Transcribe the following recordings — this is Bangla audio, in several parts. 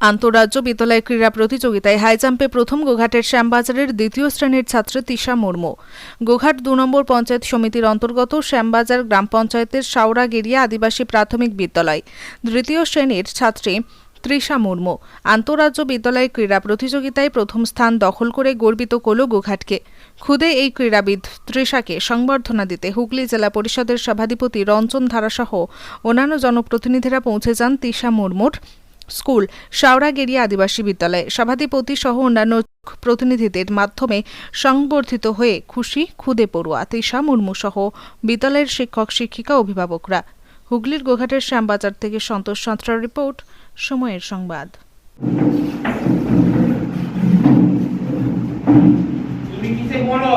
আন্তঃরাজ্য বিদ্যালয় ক্রীড়া প্রতিযোগিতায় হাইজাম্পে প্রথম গোঘাটের শ্যামবাজারের দ্বিতীয় শ্রেণির ছাত্রী তিশা মুর্মু। গোঘাট দু নম্বর পঞ্চায়েত সমিতির অন্তর্গত শ্যামবাজার গ্রাম পঞ্চায়েতের সাউরাগেরিয়া আদিবাসী প্রাথমিক বিদ্যালয়। তৃতীয় শ্রেণির ছাত্রী তৃষা মুর্মু আন্তঃরাজ্য বিদ্যালয় ক্রীড়া প্রতিযোগিতায় প্রথম স্থান দখল করে গর্বিত করল গোঘাটকে। খুদে এই ক্রীড়াবিদ তৃষাকে সংবর্ধনা দিতে হুগলি জেলা পরিষদের সভাধিপতি রঞ্জন ধারাসহ অন্যান্য জনপ্রতিনিধিরা পৌঁছে যান তিশা মুর্মুর স্কুল শাওরাগেরিয়া আদিবাসী বিদ্যালয়ে সভাধিপতি সহ অন্যান্য প্রতিনিধিদের মাধ্যমে সংবর্ধিত হয়ে খুশি খুদে পড়ুয়া তৃষা মুর্মু সহ বিদ্যালয়ের শিক্ষক, শিক্ষিকা, অভিভাবকরা। হুগলির গোঘাটের শ্যামবাজার থেকে সন্তোষ সাঁতরার রিপোর্ট, সময়ের সংবাদ। তুমি কিসে পড়ো?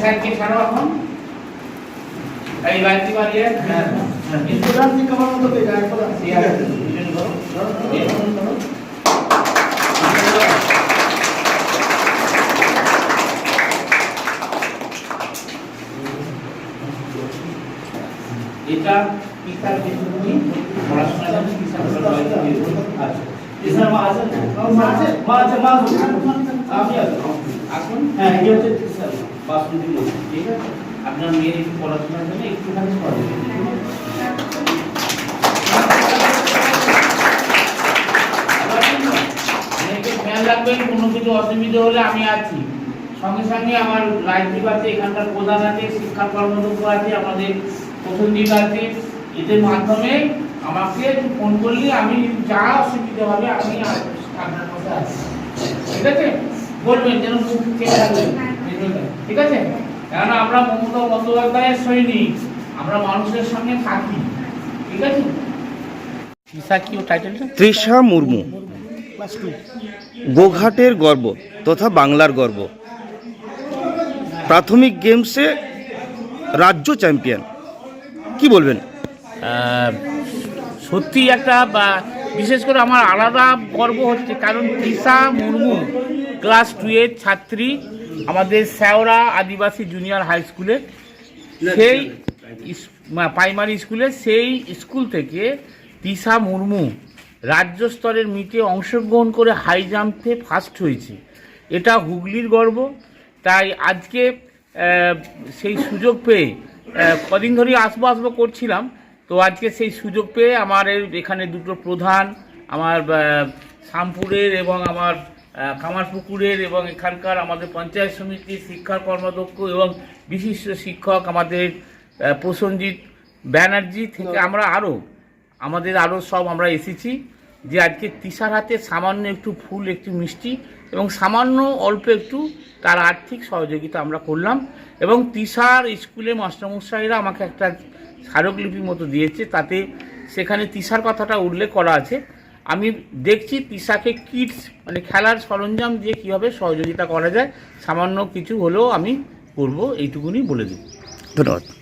স্যারকে ছাড়ো এখন এই বাড়তি বাড়িয়ে হ্যাঁ ঠিক আছে দুজন করো। এটা পিতার বেতনি পড়াশোনা জানি পিতার আচ্ছা তিশার মা আছে মা আছে মা আছে মা আছে আছেন এখন হ্যাঁ হচ্ছে বাসন্তী ঠিক আছে? আপনার মেয়ের একটু পড়াশোনার জন্য একটুখানি সহযোগিতা খেয়াল রাখবেন কোনো কিছু অসুবিধা হলে আমি আছি। সঙ্গে সঙ্গে আমার রাজদীপ আছে এখানকার প্রধান আছে শিক্ষা কর্মদক্ষ আছে আমাদের প্রথমদীপ আছে। এদের মাধ্যমে আমাকে ফোন করলে আমি যা অসুবিধা হবে আমি আপনার পাশে আছি ঠিক আছে? বলবেন যেন মুখ ঠিক আছে? কেননা আমরা মমতা বন্দ্যোপাধ্যায়ের সৈনিক আমরা মানুষের সঙ্গে থাকি। ঠিক আছে? তৃষা মুর্মু। গোঘাটের গর্ব তথা বাংলার গর্ব। প্রাথমিক গেমসে রাজ্য চ্যাম্পিয়ন। কি বলবেন? সত্যি একটা বা বিশেষ করে আমার আলাদা গর্ব হচ্ছে কারণ তৃষা মুর্মু ক্লাস টু এর ছাত্রী, আমাদের শ্যাওড়া আদিবাসী জুনিয়র হাই স্কুলে সেই প্রাইমারি স্কুলে সেই স্কুল থেকে তৃষা মুর্মু রাজ্য স্তরের মিটে অংশগ্রহণ করে হাই জাম্পে ফার্স্ট হয়েছে। এটা হুগলির গর্ব। তাই আজকে সেই সুযোগ পেয়ে কদিন ধরেই আসব আসব করছিলাম। তো আজকে সেই সুযোগ পেয়ে আমার এখানে দুটো প্রধান আমার শামপুরের এবং আমার কামারপুকুরের এবং এখানকার আমাদের পঞ্চায়েত সমিতির শিক্ষা কর্মাধ্যক্ষ এবং বিশিষ্ট শিক্ষক আমাদের প্রসঞ্জিৎ ব্যানার্জি থেকে আমরা আরও আমাদের আরও সব আমরা এসেছি। যে আজকে তিসার হাতে সামান্য একটু ফুল, একটু মিষ্টি এবং সামান্য অল্প একটু তার আর্থিক সহযোগিতা আমরা করলাম এবং তিসার স্কুলে মাস্টারমশাইরা আমাকে একটা স্মারকলিপির মতো দিয়েছে, তাতে সেখানে তিসার কথাটা উল্লেখ করা আছে। আমি দেখছি তিসাকে কিটস মানে খেলার সরঞ্জাম দিয়ে কীভাবে সহযোগিতা করা যায়, সামান্য কিছু হলেও আমি করব, এইটুকুনি বলে দিই ধন্যবাদ।